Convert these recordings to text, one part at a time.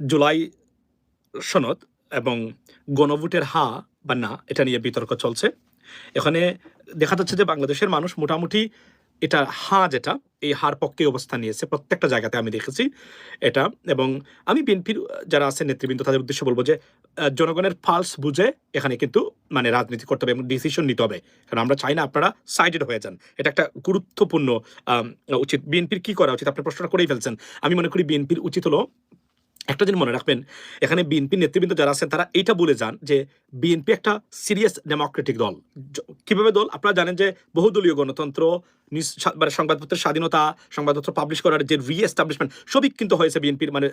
জুলাই সনদ এবং গণভোটের হা বা না, এটা নিয়ে বিতর্ক চলছে। এখানে দেখা যাচ্ছে যে বাংলাদেশের মানুষ মোটামুটি এটা হা যেটা, এই হার পক্ষে অবস্থান নিয়েছে প্রত্যেকটা জায়গাতে আমি দেখেছি এটা। এবং আমি বিএনপির যারা আছে নেতৃবৃন্দ, তাদের উদ্দেশ্যে বলব যে জনগণের পালস বুঝে এখানে কিন্তু মানে রাজনীতি করতে হবে এবং ডিসিশন নিতে হবে। কারণ আমরা চাই না আপনারা সাইডেড হয়ে যান। এটা একটা গুরুত্বপূর্ণ উচিত। বিএনপির কি করা উচিত? আপনি প্রশ্নটা করেই ফেলছেন। আমি মনে করি বিএনপির উচিত হলো একটা জিনিস মনে রাখবেন, এখানে বিএনপি নেতৃবৃন্দ যারা আছেন, তারা এইটা বলে যান যে বিএনপি একটা সিরিয়াস ডেমোক্রেটিক দল। কীভাবে দল? আপনারা জানেন যে বহুদলীয় গণতন্ত্র মানে সংবাদপত্রের স্বাধীনতা, সংবাদপত্র পাবলিশ করার যে রি এস্টাবলিশমেন্ট সবই কিন্তু হয়েছে বিএনপির মানে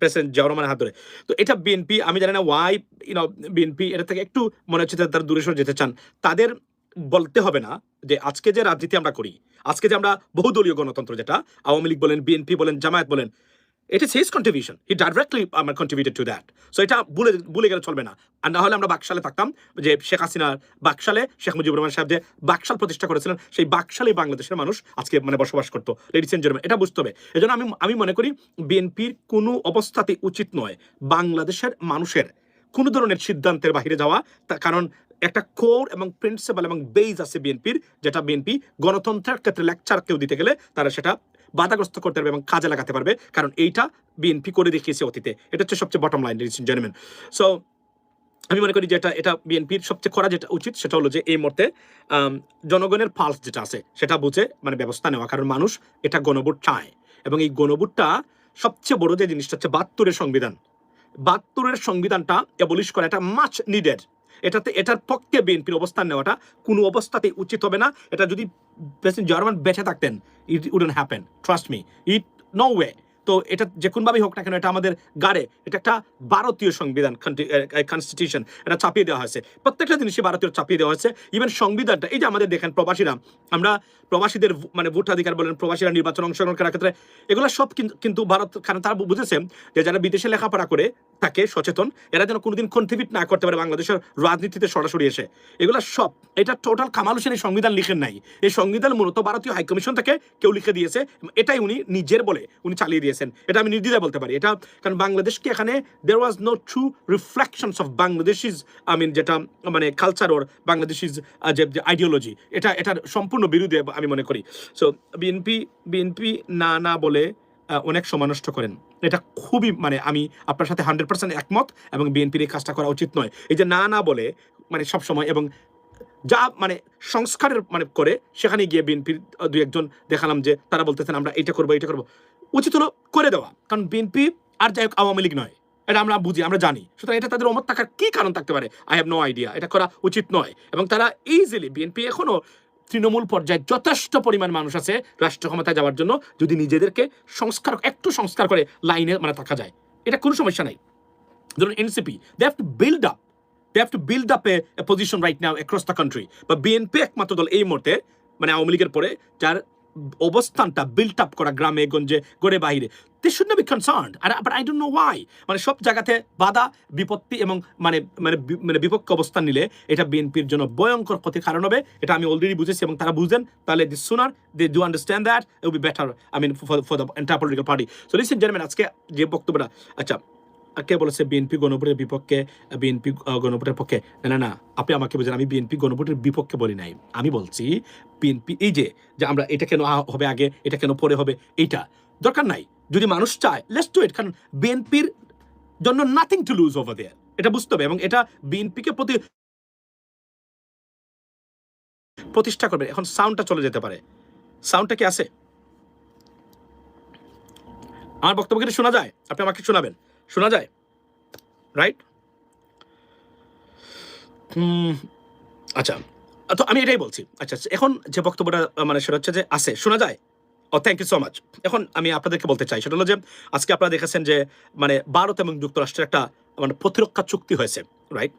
প্রেসিডেন্ট জিয়াউর রহমানের হাত ধরে। তো এটা বিএনপি, আমি জানি না ওয়াই ইউনো বিএনপি এটা থেকে একটু মনে হচ্ছে তারা দূরে সরে যেতে চান। তাদের বলতে হবে না যে আজকে যে রাজনীতি আমরা করি, আজকে যে আমরা বহুদলীয় গণতন্ত্র যেটা, আওয়ামী লীগ বলেন, বিএনপি বলেন, জামায়াত বলেন it is his contribution. He directly um, contributed to that. So এটা ভুলে ভুলে গেলে চলবে না আর না হলে আমরা বাকশালে থাকতাম যে শেখ হাসিনার বাকশালে শেখ মুজিবুর রহমান সাহেব যে বাকশাল প্রতিষ্ঠা করেছিলেন সেই বাকশালে বাংলাদেশের মানুষ আজকে মানে বসবাস করতো লেডিস এন্ড জেন্টলম্যান এটা বুঝতে হবে এজন্য আমি আমি মনে করি বিএনপির কোনো অবস্থাতে উচিত নয় বাংলাদেশের মানুষের কোনো ধরনের সিদ্ধান্তের বাইরে যাওয়া কারণ একটা কোর এবং প্রিন্সিপাল এবং বেজ আছে বিএনপির যেটা বিএনপি গণতন্ত্রের ক্ষেত্রে লেকচার কেউ দিতে গেলে তারা সেটা বাধাগ্রস্ত করতে পারবে এবং কাজে লাগাতে পারবে। কারণ এইটা বিএনপি করে দেখিয়েছে অতীতে। এটা হচ্ছে সবচেয়ে bottom line and gentleman so আমি মনে করি যেটা এটা বিএনপির সবচেয়ে করা যেটা উচিত, সেটা হলো যে এই মুহূর্তে জনগণের পালস যেটা আছে, সেটা বুঝে মানে ব্যবস্থা নেওয়া। কারণ মানুষ এটা গণভোট চায় এবং এই গণভোটটা সবচেয়ে বড় যে জিনিসটা হচ্ছে বাহাত্তরের সংবিধান। বাহাত্তরের সংবিধানটা এবলিশ করা এটা মাচ নিডেড এটাতে এটার পক্ষে বিএনপির অবস্থান নেওয়াটা কোনো অবস্থাতেই উচিত হবে না। এটা যদি প্রেসিডেন্ট জার্মান বেঁচে থাকতেন it wouldn't happen trust me it no way তো এটা যে কোনভাবেই হোক না কেন, এটা আমাদের গাড়ে, এটা একটা ভারতীয় সংবিধান কনস্টিটিউশন এটা চাপিয়ে দেওয়া হয়েছে। প্রত্যেকটা জিনিসই ভারতীয় চাপিয়ে দেওয়া হয়েছে। ইভেন সংবিধানটা, এই যে আমাদের দেখেন প্রবাসীরা, আমরা প্রবাসীদের মানে ভোটাধিকার বলেন, প্রবাসীরা নির্বাচন অংশগ্রহণ করার ক্ষেত্রে, এগুলো সব কিন্তু ভারত কারণ তারা বুঝেছে যে যারা বিদেশে লেখাপড়া করে থাকে সচেতন, এরা যেন কোনোদিন কন্ট্রিবিউট না করতে পারে বাংলাদেশের রাজনীতিতে সরাসরি এসে। এগুলো সব, এটা টোটাল কামাল হোসেন এই সংবিধান লিখেন নাই। এই সংবিধান মূলত ভারতীয় হাইকমিশন থেকে কেউ লিখে দিয়েছে এটাই উনি নিজের বলে উনি চালিয়ে দিয়েছেন। এটা আমি নির্দ্বিধায় বলতে পারি। এটা, কারণ বাংলাদেশকে এখানে there was no true reflections of Bangladesh is I mean যেটা মানে কালচার ওর বাংলাদেশ ইজ যে আইডিওলজি এটা, এটার সম্পূর্ণ বিরুদ্ধে আমি মনে করি। সো বিএনপি বিএনপি না না বলে অনেক সময় নষ্ট করেন। এটা খুবই মানে আমি আপনার সাথে হান্ড্রেড পার্সেন্ট একমত এবং বিএনপির এই কাজটা করা উচিত নয়। এই যে না না বলে মানে সব সময় এবং যা মানে সংস্কারের মানে করে, সেখানে গিয়ে বিএনপির দু একজন দেখালাম যে তারা বলতেছেন, আমরা এটা করব এটা করব। উচিত হলো করে দেওয়া। কারণ বিএনপি আর যাই হোক আওয়ামী লীগ নয়। এটা আমরা বুঝি, আমরা জানি। সুতরাং এটা তাদের অমত থাকার কী কারণ থাকতে পারে? আই হ্যাভ নো আইডিয়া এটা করা উচিত নয়। এবং তারা ইজিলি বিএনপি এখনও তৃণমূল পর্যায়ে যথেষ্ট পরিমাণ মানুষ আছে রাষ্ট্র ক্ষমতায় যাওয়ার জন্য, যদি নিজেদেরকে সংস্কার, একটু সংস্কার করে লাইনে মানে থাকা যায়। এটা কোনো সমস্যা নাই। ধরুন NCP they have to build up they have to build up a position right now across the country বা বিএনপি একমাত্র দল এই মুহূর্তে মানে আওয়ামী লীগের পরে, যার অবস্থানটা বিল্ট আপ করা গ্রামে, গঞ্জে, গড়ে বাইরে they should be concern R but I don't know why মানে সব জায়গাতে বাধা, বিপত্তি এবং মানে মানে মানে বিপক্ষ অবস্থান নিলে এটা বিএনপির জন্য ভয়ঙ্কর ক্ষতির কারণ হবে। এটা আমি অলরেডি বুঝেছি এবং তারা বুঝেন। তাহলে the sooner they do understand that will be better I mean for the entire political party so listen gentleman আজকে যে বক্তব্যটা আচ্ছা কে বলেছে বিএনপি গণভোটের বিপক্ষে বিএনপি গণভোটের পক্ষে। না না না, আপনি আমাকে বুঝেন, আমি বিএনপি গণভোটের বিপক্ষে বলি নাই। আমি বলছি বিএনপি এই যে যে আমরা এটা কেন হবে আগে, এটা কেন পরে হবে, এইটা দরকার নাই। যদি মানুষ চায় লেটস ডু ইট কারণ বিএনপির জন্য nothing to lose over there এটা বুঝতে হবে, এবং এটা বিএনপিকে প্রতি প্রতিষ্ঠা করবে। এখন সাউন্ডটা চলে যেতে পারে। সাউন্ডটা কি আছে? আমার বক্তব্য কি শোনা যায়? আপনি আমাকে শোনাবেন? শোনা যায়? রাইট আচ্ছা। তো আমি এটাই বলছি। আচ্ছা আচ্ছা, এখন যে বক্তব্যটা মানে সেটা হচ্ছে যে আছে শোনা যায়? ও থ্যাংক ইউ সো মাচ এখন আমি আপনাদেরকে বলতে চাই সেটা হলো যে আজকে আপনারা দেখেছেন যে মানে ভারত এবং যুক্তরাষ্ট্রের একটা মানে প্রতিরক্ষা চুক্তি হয়েছে রাইট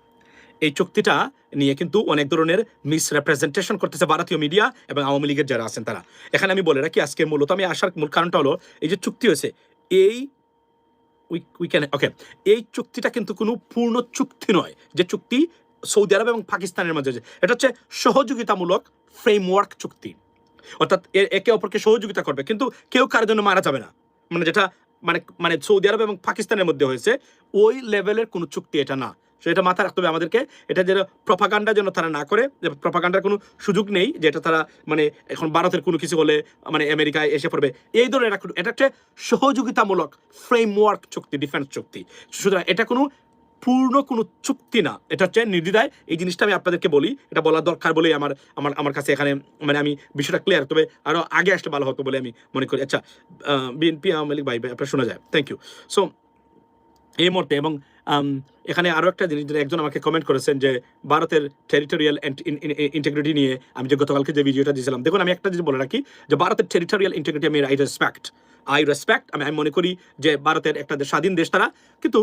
এই চুক্তিটা নিয়ে কিন্তু অনেক ধরনের মিস রেপ্রেজেন্টেশন করতেছে ভারতীয় মিডিয়া এবং আওয়ামী লীগের যারা আছেন তারা। এখানে আমি বলে রাখি আজকে মূলত আমি আসার মূল কারণটা হলো এই যে চুক্তি হয়েছে এই উই ক্যান ওকে এই চুক্তিটা কিন্তু কোনো পূর্ণ চুক্তি নয়, যে চুক্তি সৌদি আরব এবং পাকিস্তানের মাঝে। এটা হচ্ছে সহযোগিতামূলক ফ্রেমওয়ার্ক চুক্তি। অর্থাৎ একে অপরকে সহযোগিতা করবে, কিন্তু কেউ কার জন্য মারা যাবে না। মানে যেটা মানে মানে সৌদি আরব এবং পাকিস্তানের মধ্যে হয়েছে, ওই লেভেলের কোনো চুক্তি এটা না। সো এটা মাথায় রাখতে হবে আমাদেরকে। এটা যেন প্রপাগান্ডা যেন তারা না করে, যে প্রপাগান্ডার কোনো সুযোগ নেই যেটা তারা মানে এখন ভারতের কোনো কিছু হলে মানে আমেরিকায় এসে পড়বে। এই ধরনের একটা এটা একটা সহযোগিতামূলক ফ্রেমওয়ার্ক চুক্তি ডিফেন্স চুক্তি। সুতরাং এটা কোনো পূর্ণ কোনো চুক্তি না। এটা হচ্ছে নির্দ্বিধায়। এই জিনিসটা আমি আপনাদেরকে বলি। এটা বলা দরকার বলেই আমার আমার আমার কাছে এখানে মানে আমি বিষয়টা ক্লিয়ার তবে আরও আগে আসলে ভালো হতো বলে আমি মনে করি। আচ্ছা বিএনপি, আওয়ামী লীগ, ভাই ভাই, আপনার শোনা যায়। থ্যাংক ইউ সো এই মুহূর্তে এবং এখানে আরও একটা জিনিস একজন আমাকে কমেন্ট করেছেন যে ভারতের টেরিটোরিয়াল ইন্টিগ্রিটি নিয়ে আমি যে গতকালকে যে ভিডিওটা দিয়েছিলাম, দেখুন আমি একটা জিনিস বলে রাখি যে ভারতের টেরিটোরিয়াল ইন্টিগ্রিটি আমি আই রেসপেক্ট আই রেসপেক্ট আমি আমি মনে করি যে ভারতের একটা স্বাধীন দেশ তারা, কিন্তু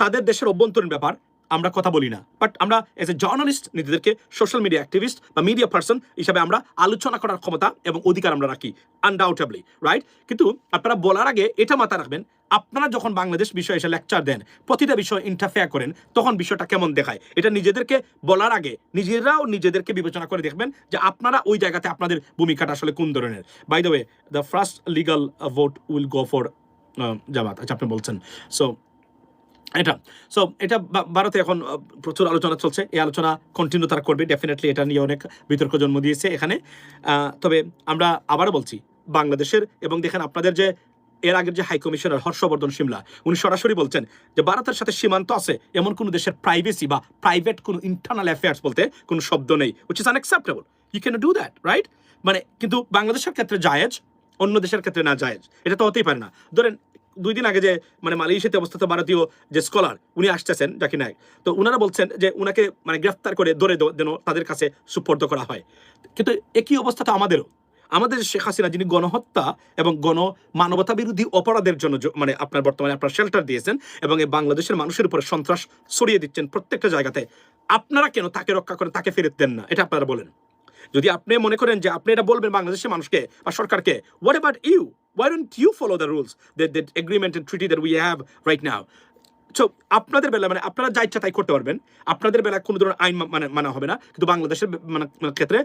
তাদের দেশের অভ্যন্তরীণ ব্যাপার আমরা কথা বলি না। বাট আমরা এজ এ জার্নালিস্ট নিজেদেরকে সোশ্যাল মিডিয়া অ্যাক্টিভিস্ট বা মিডিয়া পার্সন হিসাবে আমরা আলোচনা করার ক্ষমতা এবং অধিকার আমরা রাখি আনডাউটেবলি রাইট কিন্তু আপনারা বলার আগে এটা মাথায় রাখবেন আপনারা যখন বাংলাদেশ বিষয়ে এসে লেকচার দেন, প্রতিটা বিষয় ইন্টারফেয়ার করেন, তখন বিষয়টা কেমন দেখায়? এটা নিজেদেরকে বলার আগে নিজেরাও নিজেদেরকে বিবেচনা করে দেখবেন যে আপনারা ওই জায়গাতে আপনাদের ভূমিকাটা আসলে কোন ধরনের। By the way the first legal vote will go for Jamaat আচ্ছা আপনি বলছেন। সো এটা সো এটা ভারতে এখন প্রচুর আলোচনা চলছে। এই আলোচনা কন্টিনিউ তারা করবে ডেফিনেটলি এটা নিয়ে অনেক বিতর্ক জন্ম দিয়েছে এখানে। তবে আমরা আবারও বলছি, বাংলাদেশের এবং দেখেন আপনাদের যে এর আগের যে হাই কমিশনার হর্ষবর্ধন সিমলা, উনি সরাসরি বলছেন যে ভারতের সাথে সীমান্ত আছে, এমন কোনো দেশের প্রাইভেসি বা প্রাইভেট কোনো ইন্টারনাল অ্যাফেয়ার্স বলতে কোনো শব্দ নেই which is unacceptable you can do that right মানে কিন্তু বাংলাদেশের ক্ষেত্রে জায়েজ, অন্য দেশের ক্ষেত্রে না জায়েজ, এটা তো হতেই পারে না। ধরেন, দুই দিন আগে যে মানে মালয়েশিয়াতে অবস্থিত ভারতীয় যে স্কলার উনি আসতেছেন, জাকির নায়ক। তো উনারা বলছেন যে উনাকে মানে গ্রেফতার করে ধরে যেন তাদের কাছে সুপর্দ করা হয়। কিন্তু একই অবস্থা তো আমাদেরও। আমাদের শেখ হাসিনা যিনি গণহত্যা এবং গণ মানবতা বিরোধী অপরাধের জন্য মানে আপনার বর্তমানে আপনার শেল্টার দিয়েছেন এবং এই বাংলাদেশের মানুষের উপরে সন্ত্রাস ছড়িয়ে দিচ্ছেন প্রত্যেকটা জায়গাতে, আপনারা কেন তাকে রক্ষা করেন, তাকে ফেরত দেন না? এটা আপনারা বলেন। যদি আপনি মনে করেন যে আপনি এটা বলবেন বাংলাদেশের মানুষকে বা সরকারকে what about you why don't you follow the rules that that agreement and treaty that we have right now so আপনাদের বেলা মানে আপনারা যা ইচ্ছা তাই করতে পারবেন। আপনাদের বেলা কোনো ধরনের আইন মানে মানা হবে না। কিন্তু বাংলাদেশের মানে মানে ক্ষেত্রে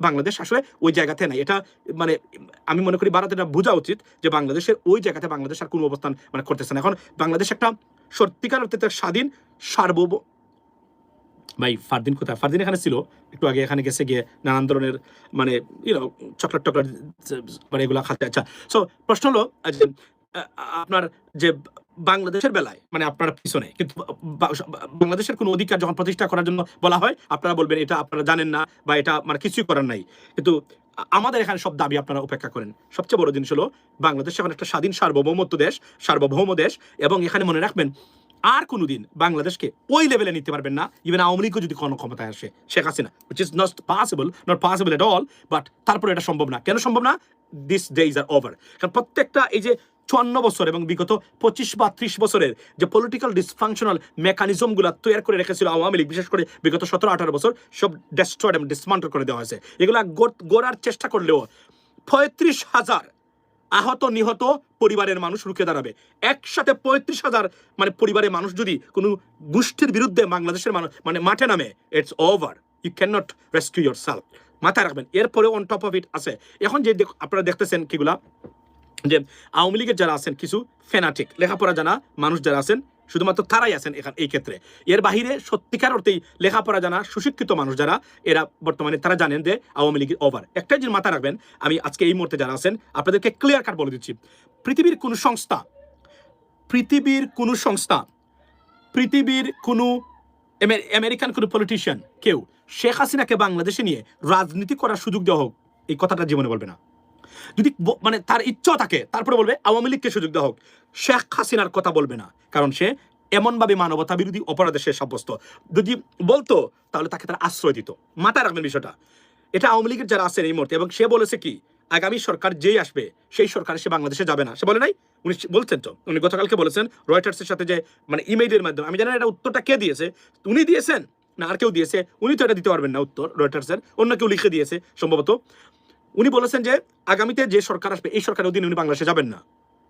বাংলাদেশ আসলে ওই জায়গাতে নাই। এটা মানে আমি মনে করি ভারত এটা বোঝা উচিত যে বাংলাদেশের ওই জায়গাতে বাংলাদেশ আর কোনো অবস্থান মানে করতেছে না। এখন বাংলাদেশ একটা সত্যিকার অর্থে স্বাধীন সার্বভ ভাই, ফারদিন কোথায়? ফারদিন এখানে ছিল। একটু আগে এখানে গেছে গিয়ে নানান ধরনের মানে ইউনো চকলেট টকলেট মানে এগুলো খাতে আচ্ছা সো প্রশ্ন হলো আপনার যে বাংলাদেশের বেলায় মানে আপনার পিছনে, কিন্তু বাংলাদেশের কোনো অধিকার যখন প্রতিষ্ঠা করার জন্য বলা হয়, আপনারা বলবেন এটা আপনারা জানেন না বা এটা মানে কিছুই করার নাই। কিন্তু আমাদের এখানে সব দাবি আপনারা উপেক্ষা করেন। সবচেয়ে বড় জিনিস হলো, বাংলাদেশ এখন একটা স্বাধীন সার্বভৌমত্ব দেশ, সার্বভৌম দেশ, এবং এখানে মনে রাখবেন, আর কোনোদিন বাংলাদেশকে ওই লেভেলে নিতে পারবেন না ইভেন আওয়ামী লীগও যদি কোনো ক্ষমতায় আসে, Sheikh Hasina which is not possible not possible at all but তারপরে এটা সম্ভব না। কেন সম্ভব না? দিস ডেজ আর ওভার কারণ প্রত্যেকটা এই যে চুয়ান্ন বছর এবং বিগত পঁচিশ বা ত্রিশ বছরের যে পলিটিক্যাল ডিসফাংশনাল মেকানিজমগুলো তৈরি করে রেখেছিল আওয়ামী লীগ, বিশেষ করে বিগত সতেরো, আঠারো বছর, সব ডেস্ট্রয়েড এবং ডিসমান্টল করে দেওয়া হয়েছে। এগুলা গড়ার চেষ্টা করলেও পঁয়ত্রিশ হাজার আহত, নিহত পরিবারের মানুষ রুখে দাঁড়াবে। একসাথে পঁয়ত্রিশ হাজার মানে পরিবারের মানুষ যদি কোনো গোষ্ঠীর বিরুদ্ধে বাংলাদেশের মানুষ মানে মাঠে নামে it's over you cannot rescue yourself মাথায় রাখবেন। এরপরে অন টপ অফ ইট আছে। এখন যে আপনারা দেখতেছেন কিগুলা যে আওয়ামী লীগের যারা আছেন কিছু ফেনাটিক লেখাপড়া জানা মানুষ যারা আছেন, শুধুমাত্র তারাই আছেন এখানে এই ক্ষেত্রে। এর বাহিরে সত্যিকার অর্থেই লেখাপড়া জানা, সুশিক্ষিত মানুষ যারা, এরা বর্তমানে তারা জানেন যে আওয়ামী লীগের ওভার একটাই জিনিস মাথায় রাখবেন, আমি আজকে এই মুহূর্তে যারা আছেন, আপনাদেরকে ক্লিয়ার কাট বলে দিচ্ছি। পৃথিবীর কোনো সংস্থা, পৃথিবীর কোনো সংস্থা, পৃথিবীর কোনো আমেরিকান কোনো পলিটিশিয়ান কেউ, শেখ হাসিনাকে বাংলাদেশে নিয়ে রাজনীতি করার সুযোগ দেওয়া হোক, এই কথাটা জীবনে বলবে না। যদি মানে তার ইচ্ছা থাকে, তারপরে বলবে, আওয়ামী লীগকে সুযোগ দেওয়া হোক। শেখ হাসিনার কথা বলবে না, কারণ সে এমনভাবে মানবতা বিরোধী অপরাধে সে সাব্যস্ত। যদি বলতো, তাহলে তাকে তারা আশ্রয় দিত। মাথায় রাখবেন বিষয়টা। এটা আওয়ামী লীগের যারা আছেন এই মুহূর্তে, এবং সে বলেছে কি, আগামী সরকার যেই আসবে, সেই সরকার সে বাংলাদেশে যাবে না। সে বলে নাই? উনি বলছেন তো। উনি গতকালকে বলেছেন, রয়টার্সের সাথে যে মানে ইমেইলের মাধ্যমে, আমি জানি এটা উত্তরটা কে দিয়েছে। উনি দিয়েছেন? না, আর কেউ দিয়েছে। উনি তো এটা দিতে পারবেন না উত্তর রয়টার্সের। অন্য কেউ লিখে দিয়েছে, সম্ভবত। উনি বলেছেন যে আগামীতে যে সরকার আসবে, এই সরকারের অধীনে উনি বাংলাদেশে যাবেন না।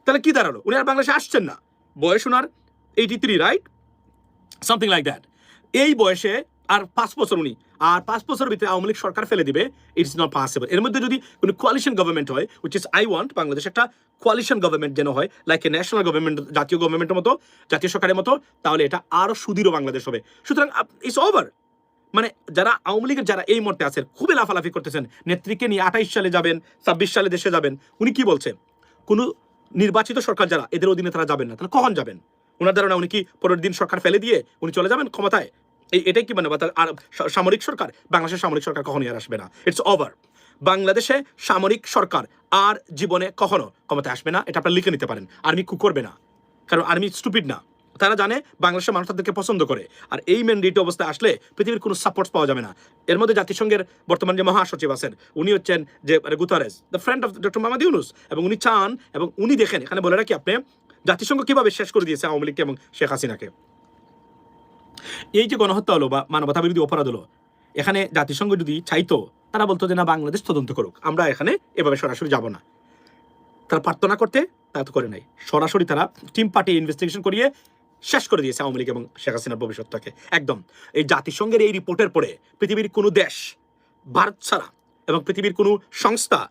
তাহলে কি দাঁড়াল? উনি আর বাংলাদেশে আসছেন না। বয়স ওনার eighty three right something like that এই বয়সে আর পাঁচ বছর উনি, আর পাঁচ বছরের ভিতরে আওয়ামী লীগ সরকার ফেলে দিবে ইটস নট পসিবল এর মধ্যে যদি কোনো কোয়ালিশন গভর্নমেন্ট হয় which is I want Bangladesh একটা কোয়ালিশন গভর্নমেন্ট যেন হয় লাইক এ ন্যাশনাল গভর্নমেন্ট জাতীয় গভর্নমেন্টের মতো, জাতীয় সরকারের মতো, তাহলে এটা আরও সুদৃঢ় বাংলাদেশ হবে। সুতরাং ইটস ওভার মানে যারা আওয়ামী লীগের যারা এই মুহূর্তে আছেন, খুবই লাফালাফি করতেছেন, নেত্রীকে নিয়ে আঠাইশ সালে যাবেন, ছাব্বিশ সালে দেশে যাবেন, উনি কি বলছেন? কোনো নির্বাচিত সরকার যারা, এদের অধীনে তারা যাবেন না, তাহলে কখন যাবেন? ওনার ধারণা উনি কি পরের দিন সরকার ফেলে দিয়ে উনি চলে যাবেন ক্ষমতায়? এই এটাই কি মানে আর সামরিক সরকার? বাংলাদেশের সামরিক সরকার কখনোই আর আসবে না ইটস ওভার বাংলাদেশে সামরিক সরকার আর জীবনে কখনো ক্ষমতায় আসবে না, এটা আপনারা লিখে নিতে পারেন, আর্মি কু করবে না, কারণ আর্মি স্টুপিড না। তারা জানে বাংলাদেশের মানুষ তাদেরকে পছন্দ করে। আর এই ম্যান্ডেট অবস্থায় আসলে পৃথিবীর কোনো সাপোর্ট পাওয়া যাবে না। এর মধ্যে জাতিসংঘের বর্তমান যে মহাসচিব আছেন, উনি হচ্ছেন যে Guterres the friend of doctor Muhammad Yunus. এবং উনি চান এবং উনি দেখেন, এখানে বলে রাখি আপনি, জাতিসংঘ কীভাবে শেষ করে দিয়েছে আওয়ামী লীগকে এবং শেখ হাসিনাকে? এই যে গণহত্যা হলো বা মানবতা বিরোধী অপরাধ হলো, এখানে জাতিসংঘ যদি চাইতো, তারা বলতো যে, না, বাংলাদেশ তদন্ত করুক, আমরা এখানে এভাবে সরাসরি যাব না। তারা প্রার্থনা করতে, তা তো করে নাই। সরাসরি তারা টিম পার্টি ইনভেস্টিগেশন করিয়ে শেষ করে দিয়েছে আওয়ামী লীগ এবং শেখ হাসিনার ভবিষ্যৎটাকে। একদম। এই জাতিসংঘের এই রিপোর্টের পরে পৃথিবীর কোনো দেশ ভারত ছাড়া এবং পৃথিবীর কোনো সংস্থা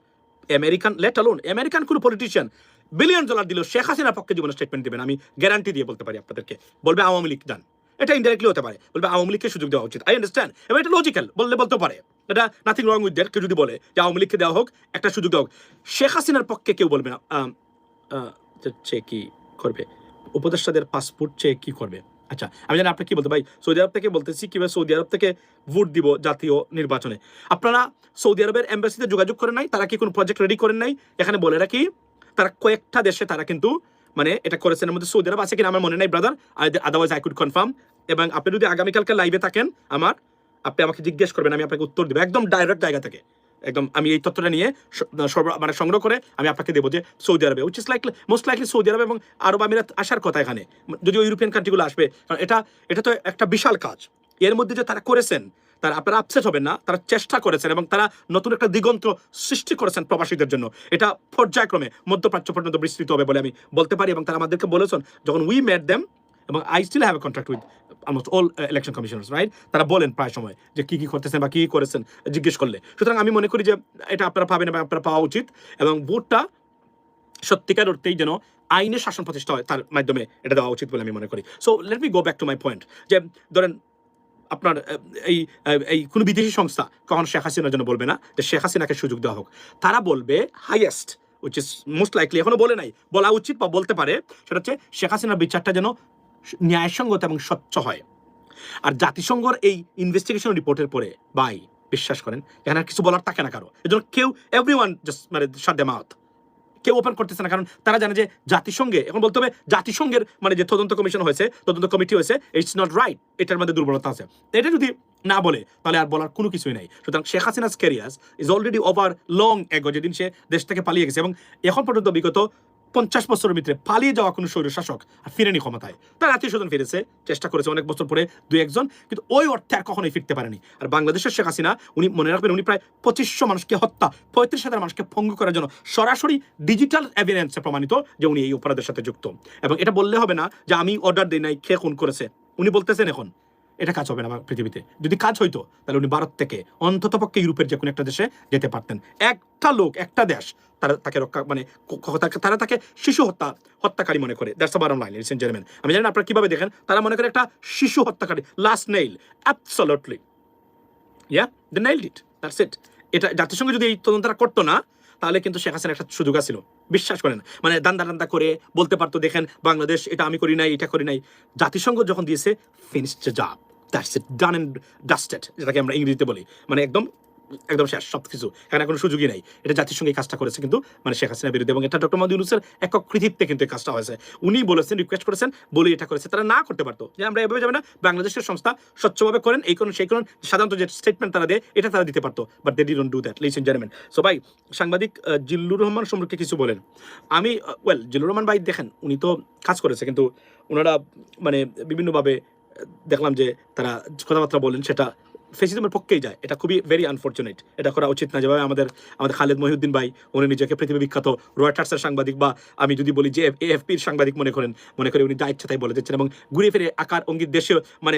আমেরিকান লেট আলোন আমেরিকান কোনো পলিটিশিয়ান বিলিয়ন ডলার দিলেও শেখ হাসিনার পক্ষে জীবনে স্টেটমেন্ট দেবেন আমি গ্যারান্টি দিয়ে বলতে পারি আপনাদেরকে। বলবে আওয়ামী লীগ ডান এটা ইনডাইরেক্টলি হতে পারে। বলবে আওয়ামী লীগকে সুযোগ দেওয়া উচিত। আই আন্ডারস্ট্যান্ড এবং এটা লজিক্যাল বললে বলতে পারে। এটা নাথিং রং উইথ দ্যাট কেউ যদি বলে যে আওয়ামী লীগকে দেওয়া হোক একটা সুযোগ দেওয়া হোক। শেখ হাসিনার পক্ষে কেউ বলবে না। আহ, কি করবে? উপদেষ্টাদের পাসপোর্ট চেয়ে কি করবে? আচ্ছা আমি জানি আপনি কি বলতে ভাই, সৌদি আরব থেকে বলতেছি কীভাবে সৌদি আরব থেকে ভোট দিব জাতীয় নির্বাচনে। আপনারা সৌদি আরবের এম্বাসিতে যোগাযোগ করেন নাই, তারা কি কোনো প্রজেক্ট রেডি করেন নাই? এখানে বলে রাখি, তারা কয়েকটা দেশে তারা কিন্তু মানে এটা করেছেন এর মধ্যে সৌদি আরব আছে কিনা আমার মনে নাই brother otherwise I could confirm এবং আপনি যদি আগামীকালকে লাইভে থাকেন, আমার, আপনি আমাকে জিজ্ঞেস করবেন, আমি আপনাকে উত্তর দেবো, একদম ডাইরেক্ট জায়গা থেকে। একদম, আমি এই তথ্যটা নিয়ে সর্ব- মানে সংগ্রহ করে আমি আপনাকে দেবো যে সৌদি আরবে which is likely most likely Saudi Arab এবং আরব আমিরাত আসার কথা এখানে। যদিও ইউরোপিয়ান কান্ট্রিগুলো আসবে, কারণ এটা এটা তো একটা বিশাল কাজ। এর মধ্যে যে তারা করেছেন, তারা, আপনারা আপসেট হবেন না, তারা চেষ্টা করেছেন এবং তারা নতুন একটা দিগন্ত সৃষ্টি করেছেন প্রবাসীদের জন্য। এটা পর্যায়ক্রমে মধ্যপ্রাচ্য পর্যন্ত বিস্তৃত হবে বলে আমি বলতে পারি এবং তারা আমাদেরকে বলেছেন, যখন উই মেট দেম এবং I still have a contract with almost all election commissioners right তারা বলেন প্রায় সময় যে কি কি করতেছেন বা কি করেছেন, জিজ্ঞেস করলে। সুতরাং আমি মনে করি যে এটা আপনারা পাবেন এবং আপনারা পাওয়া উচিত এবং ভোটটা সত্যিকার অর্থেই যেন আইনের শাসন প্রতিষ্ঠা হয়, তার মাধ্যমে এটা দেওয়া উচিত বলে আমি মনে করি। So let me go back to my point যে ধরেন আপনার এই এই কোনো বিদেশি সংস্থা কখন শেখ হাসিনার জন্য বলবে না যে শেখ হাসিনাকে সুযোগ দেওয়া হোক। তারা বলবে highest which is most likely এখনও বলে নাই, বলা উচিত বা বলতে পারে, সেটা হচ্ছে শেখ হাসিনার বিচারটা যেন ন্যায়সঙ্গত এবং স্বচ্ছ হয়। আর জাতিসংঘর এই ইনভেস্টিগেশন রিপোর্টের পরে বাই বিশ্বাস করেন এখানে কিছু বলার থাকে না কারও। এজন্য কেউ এভরি ওয়ান মানে শাট দেম আউট কেউ ওপেন করতেছে না, কারণ তারা জানে যে জাতিসংঘে, এখন বলতে হবে জাতিসংঘের মানে যে তদন্ত কমিশন হয়েছে, তদন্ত কমিটি হয়েছে ইটস নট রাইট এটার মধ্যে দুর্বলতা আছে। এটা যদি না বলে, তাহলে আর বলার কোনো কিছুই নাই। সুতরাং Sheikh Hasina's career's is already over long ago যেদিন সে দেশ থেকে পালিয়ে গেছে। এবং এখন পর্যন্ত বিগত পঞ্চাশ বছরের ভিতরে পালিয়ে যাওয়া কোনো স্বৈর শাসক আর ফিরেনি ক্ষমতায়। তার আত্মীয় স্বজন ফিরেছে, চেষ্টা করেছে অনেক বছর পরে দুই একজন, কিন্তু ওই অর্থে আর কখনোই ফিরতে পারেনি। আর বাংলাদেশের শেখ হাসিনা, উনি মনে রাখবেন উনি প্রায় পঁচিশশো মানুষকে হত্যা, পঁয়ত্রিশ হাজার মানুষকে ভঙ্গ করার জন্য সরাসরি ডিজিটাল এভিডেন্সে প্রমাণিত যে উনি এই অপরাধের সাথে যুক্ত। এবং এটা বললে হবে না যে আমি অর্ডার দিই নাই, কে খুন করেছে। উনি বলতেছেন এখন এটা কাজ হবে না আমার পৃথিবীতে। যদি কাজ হইতো, তাহলে উনি ভারত থেকে অন্তত পক্ষে ইউরোপের যে কোনো একটা দেশে যেতে পারতেন। একটা লোক, একটা দেশ, তারা তাকে রক্ষা মানে তারা তাকে শিশু হত্যা, হত্যাকারী মনে করে। That's bottom line listen gentleman আমি জানি আপনারা কীভাবে দেখেন, তারা মনে করে একটা শিশু হত্যাকারী last nail absolutely yeah the nailed it that's it এটা জাতিসংঘ যদি এই তদন্তটা করতো না, তাহলে কিন্তু শেখ হাসিনার একটা সুযোগ ছিল বিশ্বাস করেন মানে দান্দা দান্দা করে বলতে পারতো, দেখেন, বাংলাদেশ, এটা আমি করি নাই, এটা করি নাই। জাতিসংঘ যখন দিয়েছে finished job that's it done and dusted যেটাকে আমরা ইংরেজিতে বলি। মানে একদম একদম শেষ সব কিছু এখানে কোনো সুযোগই নাই। এটা জাতিসংঘ এই কাজটা করেছে কিন্তু মানে শেখ হাসিনার বিরুদ্ধে। এবং এটা ডক্টর মোহাম্মদ ইউনুসের একক কৃতিত্বে কিন্তু এই কাজটা হয়েছে। উনি বলেছেন রিকোয়েস্ট করেছেন বলে এটা করেছে। তারা না করতে পারতো। যে আমরা এভাবে যাবে না, বাংলাদেশের সংস্থা স্বচ্ছভাবে করেন, এই কোন সেই কোন সাধারণত যে স্টেটমেন্ট তারা দেয়, এটা তারা দিতে পারতো। But they didn't do that listen gentleman so ভাই, সাংবাদিক জিল্লুর রহমান সম্পর্কে কিছু বলেন। আমি ওয়েল জিল্লুর রহমান ভাই দেখেন, উনি তো কাজ করেছে, কিন্তু ওনারা মানে বিভিন্নভাবে দেখলাম যে তারা কথাবার্তা বলেন, সেটা ফেসিজমের পক্ষেই যায়। এটা খুবই ভেরি আনফর্চুনেট এটা করা উচিত না যেভাবে আমাদের আমাদের খালেদ মহিউদ্দিন ভাই, উনি নিজেকে পৃথিবী বিখ্যাত রয়টার্সের সাংবাদিক বা আমি যদি বলি যে এএফপির সাংবাদিক মনে করেন, মনে করে উনি যা ইচ্ছা তাই বলে দিচ্ছেন এবং ঘুরে ফিরে আকার অঙ্গিত দেশে মানে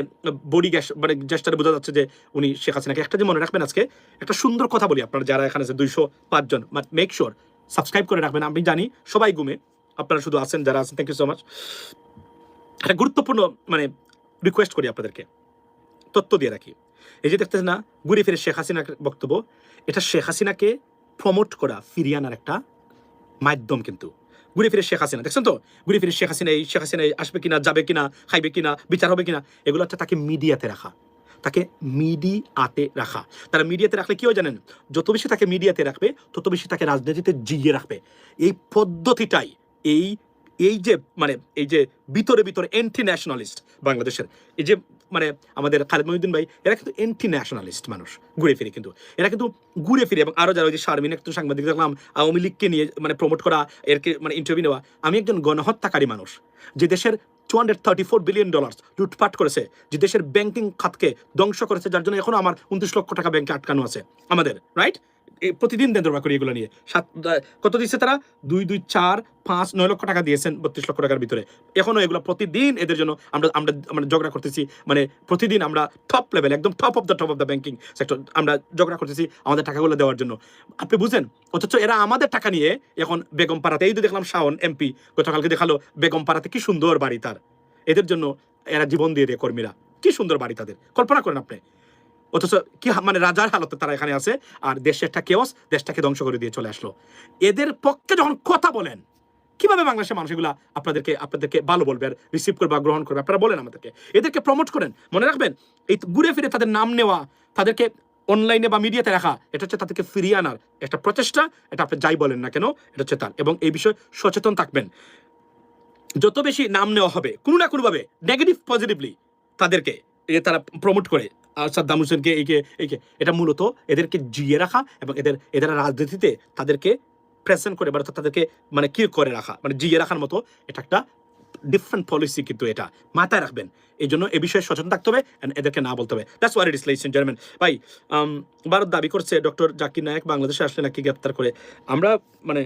বডি গ্যাস মানে গ্যাসটারে বোঝা যাচ্ছে যে উনি শেখ হাসিনাকে একটা যে মনে রাখবেন আজকে, একটা সুন্দর কথা বলি আপনারা যারা এখানে আছে, দুইশো পাঁচজন মেক শিওর সাবস্ক্রাইব করে রাখবেন। আমি জানি সবাই ঘুমে, আপনারা শুধু আছেন, যারা আছেন থ্যাংক ইউ সো মাচ একটা গুরুত্বপূর্ণ মানে রিকোয়েস্ট করি আপনাদেরকে। তথ্য দিয়ে রাখি। এই যে দেখতেছেন না, ঘুরে ফিরে শেখ হাসিনার বক্তব্য, এটা শেখ হাসিনাকে প্রমোট করা ফিরিয়ে আনার একটা মাধ্যম কিন্তু। ঘুরে ফিরে শেখ হাসিনা, দেখছেন তো? ঘুরে ফিরে শেখ হাসিনা এই, শেখ হাসিনা আসবে কিনা, যাবে কিনা, খাইবে কিনা, বিচার হবে কিনা, এগুলো হচ্ছে তাকে মিডিয়াতে রাখা। তাকে মিডিয়াতে রাখা। তারা মিডিয়াতে রাখলে কিও জানেন? যত বেশি তাকে মিডিয়াতে রাখবে, তত বেশি তাকে রাজনীতিতে জিইয়ে রাখবে। এই পদ্ধতিটাই, এই এই যে মানে এই যে ভিতরে ভিতরে এন্টি ন্যাশনালিস্ট বাংলাদেশের, এই যে মানে আমাদের খালেদ মহিউদ্দিন ভাই, এরা কিন্তু এন্টি ন্যাশনালিস্ট মানুষ, ঘুরে ফিরে কিন্তু। এরা কিন্তু ঘুরে ফিরে, এবং আরও যারা ওই যে শারমিন, একটু সাংবাদিক দেখলাম, আওয়ামী লীগকে নিয়ে মানে প্রমোট করা, এরকে মানে ইন্টারভিউ নেওয়া, আমি একজন গণহত্যাকারী মানুষ, যে দেশের two hundred thirty four billion dollar লুটপাট করেছে, যে দেশের ব্যাংকিং খাতকে ধ্বংস করেছে, যার জন্য এখনও আমার উনত্রিশ লক্ষ টাকা ব্যাংকে আটকানো আছে, আমাদের রাইট প্রতিদিন দেন দরবার করি এগুলো নিয়ে। সাত কত দিচ্ছে তারা? দুই দুই, চার, পাঁচ, নয় লক্ষ টাকা দিয়েছেন বত্রিশ লক্ষ টাকার ভিতরে। এখনও এগুলো প্রতিদিন এদের জন্য আমরা আমরা আমরা ঝগড়া করতেছি। মানে প্রতিদিন আমরা টপ লেভেল একদম top of the top of the banking sector আমরা ঝগড়া করতেছি আমাদের টাকাগুলো দেওয়ার জন্য। আপনি বুঝেন? অথচ এরা আমাদের টাকা নিয়ে এখন বেগম পাড়াতে, এই তো দেখলাম শাওন এমপি গতকালকে দেখাল বেগম পাড়াতে কি সুন্দর বাড়ি তার। এদের জন্য এরা জীবন দিয়ে দেয় কর্মীরা। কি সুন্দর বাড়ি তাদের। কল্পনা করেন আপনি। অথচ কি মানে রাজার হালতে তারা এখানে আছে, আর দেশে একটা কেওস দেশটাকে ধ্বংস করে দিয়ে চলে আসলো। এদের পক্ষে যখন কথা বলেন, কীভাবে বাংলাদেশের মানুষ এগুলা আপনাদেরকে আপনাদেরকে ভালো বলবে আর রিসিভ করবে বা গ্রহণ করবে? আপনারা বলেন আমাদেরকে। এদেরকে প্রমোট করেন। মনে রাখবেন, এই ঘুরে ফিরে তাদের নাম নেওয়া, তাদেরকে অনলাইনে বা মিডিয়াতে রাখা, এটা হচ্ছে তাদেরকে ফিরিয়ে আনার একটা প্রচেষ্টা। এটা আপনি যাই বলেন না কেন, এটা হচ্ছে তার। এবং এই বিষয়ে সচেতন থাকবেন। যত বেশি নাম নেওয়া হবে, কোনো না কোনোভাবে নেগেটিভ পজিটিভলি তাদেরকে তারা প্রমোট করে। সাদ্দাম হোসেনকে এইকে এইকে এটা মূলত এদেরকে জিয়ে রাখা এবং এদের এদের রাজনীতিতে তাদেরকে প্রেজেন্ট করে বা তাদেরকে মানে কি করে রাখা মানে জিয়ে রাখার মতো এটা একটা ডিফারেন্ট পলিসি কিন্তু এটা মাথায় রাখবেন। এই জন্য এ বিষয়ে সচেতন থাকতে হবে অ্যান্ড এদেরকে না বলতে হবে। That's war it is lies German ভাই ভারত দাবি করছে ডক্টর জাকির নায়ক বাংলাদেশে আসলে নাকি গ্রেপ্তার করে। আমরা মানে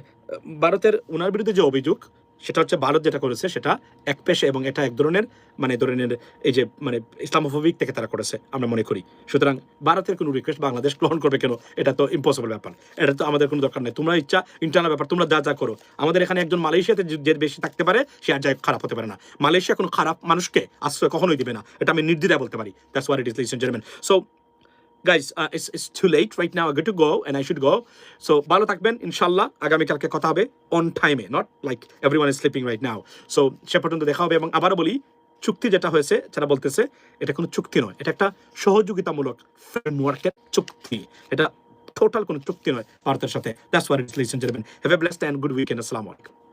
ভারতের ওনার বিরুদ্ধে যে অভিযোগ সেটা হচ্ছে ভারত যেটা করেছে, সেটা এক পেশে এবং এটা এক ধরনের মানে ধরনের এই যে মানে ইসলামোফোবিক থেকে তারা করেছে, আমরা মনে করি। সুতরাং ভারতের কোনো রিকোয়েস্ট বাংলাদেশ গ্রহণ করবে কেন, এটা তো ইম্পসিবল ব্যাপার। এটা তো আমাদের কোনো দরকার নেই। তোমরা ইচ্ছা ইন্টারনাল ব্যাপার, তোমরা যা যা করো। আমাদের এখানে একজন মালয়েশিয়াতে যে- বেশি থাকতে পারে, সে আর যাই খারাপ হতে পারে না। মালয়েশিয়া কোনো খারাপ মানুষকে আশ্রয় কখনোই দিবে না। এটা আমি নির্দ্বিধায় বলতে পারি। That's what it is listen gentleman so uh, it's, it's too late right now. I got to go and i should go. ভালো থাকবেন ইনশাল্লাহ আগামীকালকে কথা হবে অন টাইমে not like everyone is sleeping right now so সে পর্যন্ত দেখা হবে এবং আবারও বলি চুক্তি যেটা হয়েছে যারা বলতেছে এটা কোনো চুক্তি নয়। এটা একটা সহযোগিতামূলক ফ্রেমওয়ার্কের চুক্তি। এটা টোটাল কোনো চুক্তি নয় ভারতের সাথে। That's what it's listen gentleman have a blessed and good weekend আসসালামু আলাইকুম